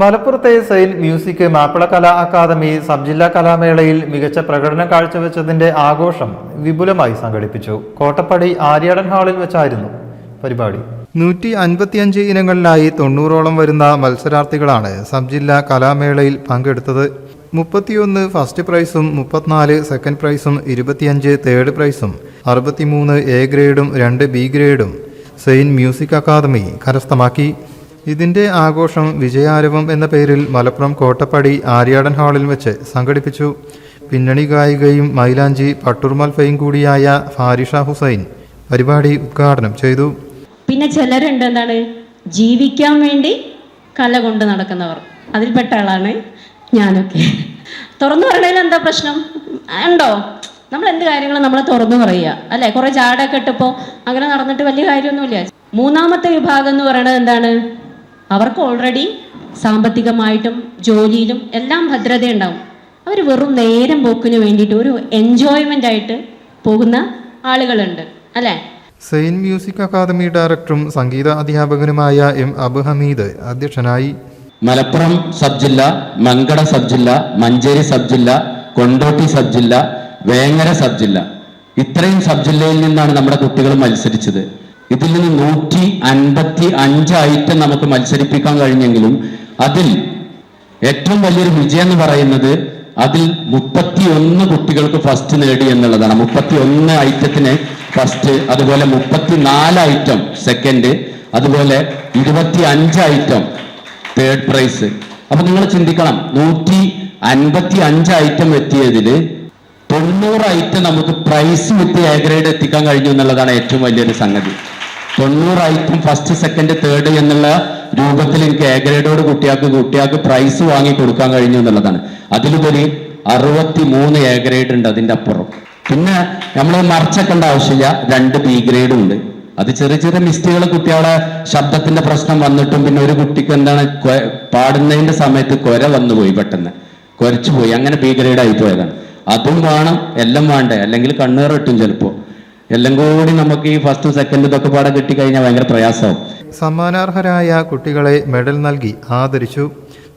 മലപ്പുറത്തെ saint music Mappila കലാ academy sub ജില്ലാ കലാമേളയിൽ മികച്ച പ്രകടനം കാഴ്ചവെച്ചതിന്റെ ആഘോഷം വിപുലമായി സംഘടിപ്പിച്ചു. കോട്ടപ്പടി ആര്യാടൻ ഹാളിൽ വെച്ചായിരുന്നു പരിപാടി. നൂറ്റി അൻപത്തിയഞ്ച് ഇനങ്ങളിലായി തൊണ്ണൂറോളം വരുന്ന മത്സരാർത്ഥികളാണ് സബ് ജില്ലാ കലാമേളയിൽ പങ്കെടുത്തത്. മുപ്പത്തിയൊന്ന് ഫസ്റ്റ് പ്രൈസും മുപ്പത്തിനാല് സെക്കൻഡ് പ്രൈസും ഇരുപത്തിയഞ്ച് തേർഡ് പ്രൈസും അറുപത്തിമൂന്ന് എ ഗ്രേഡും രണ്ട് ബി ഗ്രേഡും സെയിൻ മ്യൂസിക് അക്കാദമി കരസ്ഥമാക്കി. ഇതിന്റെ ആഘോഷം വിജയാരവം എന്ന പേരിൽ മലപ്പുറം കോട്ടപ്പടി ആര്യാടൻ ഹാളിൽ വെച്ച് സംഘടിപ്പിച്ചു. പിന്നണി ഗായികയും മൈലാഞ്ചി പട്ടുർമൽഫയും കൂടിയായ ഫാരിഷ ഹുസൈൻ പരിപാടി ഉദ്ഘാടനം ചെയ്തു. പിന്നെ ചിലരുണ്ട് എന്താണ്? ജീവിക്കാൻ വേണ്ടി കല കൊണ്ട് നടക്കുന്നവർ. അതിൽപ്പെട്ട ആളാണ് ഞാനൊക്കെ. തുറന്നു പറയണതിൽ എന്താ പ്രശ്നം? ഉണ്ടോ? നമ്മൾ എന്ത് കാര്യങ്ങളും നമ്മൾ തുറന്നു പറയുക. അല്ലെ? കുറെ ചാടൊക്കെ ഇട്ടപ്പോൾ അങ്ങനെ നടന്നിട്ട് വലിയ കാര്യമൊന്നുമില്ല. മൂന്നാമത്തെ വിഭാഗം എന്ന് പറയുന്നത് എന്താണ്? അവർക്ക് ഓൾറെഡി സാമ്പത്തികമായിട്ടും ജോലിയിലും എല്ലാം ഭദ്രതയുണ്ടാവും. അവർ വെറും നേരം പോക്കിന് വേണ്ടിയിട്ട് ഒരു എൻജോയ്മെന്റ് ആയിട്ട് പോകുന്ന ആളുകളുണ്ട്. അല്ലേ? സെയിന്റ് മ്യൂസിക് അക്കാദമി ഡയറക്ടറും സംഗീത അധ്യാപകനുമായ എം അബു ഹമീദ് അധ്യക്ഷനായി. മലപ്പുറം സബ് ജില്ല മങ്കട സബ് ജില്ല മഞ്ചേരി സബ് ജില്ല കൊണ്ടോട്ടി സബ് ജില്ല വേങ്ങര സബ് ജില്ല ഇത്രയും സബ് ജില്ലയിൽ നിന്നാണ് നമ്മുടെ കുട്ടികൾ മത്സരിച്ചത്. ഇതിൽ നിന്ന് നൂറ്റി അൻപത്തി അഞ്ച് ഐറ്റം നമുക്ക് മത്സരിപ്പിക്കാൻ കഴിഞ്ഞെങ്കിലും അതിൽ ഏറ്റവും വലിയൊരു വിജയം എന്ന് പറയുന്നത് അതിൽ മുപ്പത്തി ഒന്ന് കുട്ടികൾക്ക് ഫസ്റ്റ് നേടി എന്നുള്ളതാണ്. മുപ്പത്തി ഒന്ന് ഐറ്റത്തിന് ഫസ്റ്റ് അതുപോലെ മുപ്പത്തിനാല് ഐറ്റം സെക്കൻഡ് അതുപോലെ ഇരുപത്തി അഞ്ച് ഐറ്റം തേർഡ് പ്രൈസ് അപ്പൊ നിങ്ങൾ ചിന്തിക്കണം നൂറ്റി അൻപത്തി അഞ്ച് ഐറ്റം എത്തിയതിൽ തൊണ്ണൂറ് ഐറ്റം നമുക്ക് പ്രൈസ് വിത്ത് എ ഗ്രേഡ് എത്തിക്കാൻ കഴിഞ്ഞു എന്നുള്ളതാണ് ഏറ്റവും വലിയൊരു സംഗതി. തൊണ്ണൂറ് ഐറ്റം ഫസ്റ്റ് സെക്കൻഡ് തേർഡ് എന്നുള്ള രൂപത്തിൽ എനിക്ക് എ ഗ്രേഡോട് കുട്ടിയാക്ക് കുട്ടിയാക്ക് പ്രൈസ് വാങ്ങി കൊടുക്കാൻ കഴിഞ്ഞു എന്നുള്ളതാണ്. അതിലുപരി അറുപത്തി മൂന്ന് എ ഗ്രേഡ് ഉണ്ട് അതിന്റെ അപ്പുറം. പിന്നെ നമ്മൾ മറച്ചേക്കേണ്ട ആവശ്യമില്ല. രണ്ട് ബി ഗ്രേഡും ഉണ്ട്. അത് ചെറിയ ചെറിയ മിസ്റ്റേക്കുകൾ കുട്ടികളെ ശബ്ദത്തിന്റെ പ്രശ്നം വന്നിട്ടും പിന്നെ ഒരു കുട്ടിക്ക് എന്താണ് പാടുന്നതിന്റെ സമയത്ത് കൊര വന്നു പോയി പെട്ടെന്ന്. കൊരച്ചു പോയി. അങ്ങനെ ബി ഗ്രേഡ് ആയി പോയതാണ്. അതും വേണം എല്ലാം വേണ്ടേ? അല്ലെങ്കിൽ കണ്ണേറിട്ടും കിട്ടും ചിലപ്പോ. എല്ലാം കൂടി നമുക്ക് ഈ ഫസ്റ്റ് സെക്കൻഡ് ഇതൊക്കെ പാടെ കിട്ടിക്കഴിഞ്ഞാൽ ഭയങ്കര പ്രയാസമാവും സമ്മാനാർഹരായ കുട്ടികളെ മെഡൽ നൽകി ആദരിച്ചു.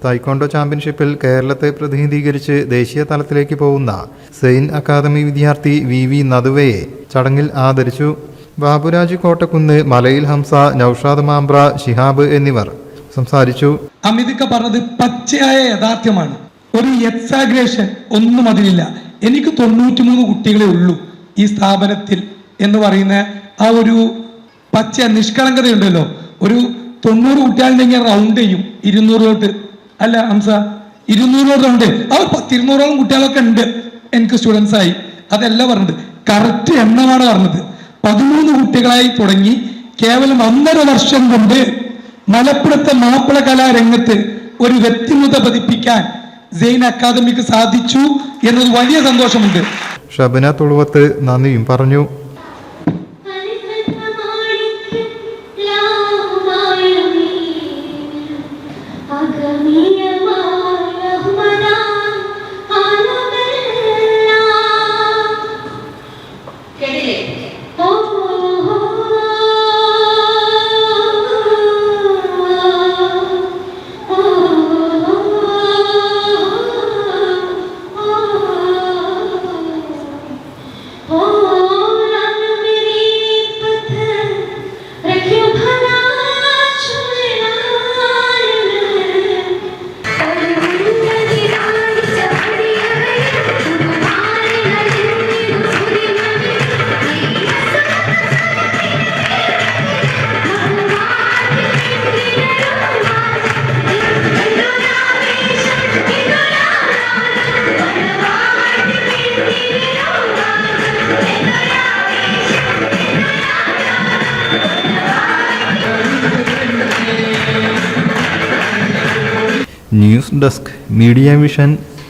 തായ്ക്കൊണ്ടോ ചാമ്പ്യൻഷിപ്പിൽ കേരളത്തെ പ്രതിനിധീകരിച്ച് ദേശീയ തലത്തിലേക്ക് പോകുന്ന സെയിൻ അക്കാദമി വിദ്യാർത്ഥി വി വി നദുവയെ ചടങ്ങിൽ ആദരിച്ചു. ബാബുരാജ് കോട്ടക്കുന്ന് മലയിൽ ഹംസ നൌഷാദ് മാംബ്ര ഷിഹാബ് എന്നിവർ സംസാരിച്ചു. അമിതൊക്കെ പറഞ്ഞത് പച്ചയായ യഥാർത്ഥ്യമാണ്. ഒരു എക്സാഗ്രേഷൻ ഒന്നും അതിലില്ല. എനിക്ക് തൊണ്ണൂറ്റിമൂന്ന് കുട്ടികളെ ഉള്ളൂ ഈ സ്ഥാപനത്തിൽ. എന്ന് പറയുന്ന ആ ഒരു പച്ച നിഷ്കളങ്കതയുണ്ടല്ലോ. ഒരു തൊണ്ണൂറ് കുട്ടികളുണ്ടെങ്കിൽ റൗണ്ട് ചെയ്യും. ഇരുന്നൂറിലോട്ട്. അല്ല ഹംസ ഇരുന്നൂറിലോട്ട് റൗണ്ട് ആ പത്തിരുന്നൂറോളം കുട്ടികളൊക്കെ ഉണ്ട്. എനിക്ക് സ്റ്റുഡൻസ് ആയി. അതല്ല പറഞ്ഞത്. കറക്റ്റ് എണ്ണമാണ് പറഞ്ഞത്. പതിമൂന്ന് കുട്ടികളായി തുടങ്ങി. കേവലം ഒന്നര വർഷം കൊണ്ട് മലപ്പുറത്തെ മാപ്പിള കലാരംഗത്ത് ഒരു വ്യക്തിമുത പതിപ്പിക്കാൻ സെയിൻ അക്കാദമിക്ക് സാധിച്ചു എന്നത് വലിയ സന്തോഷമുണ്ട്. ഷബന തുളുവത്ത് നന്ദിയും പറഞ്ഞു. News desk media vision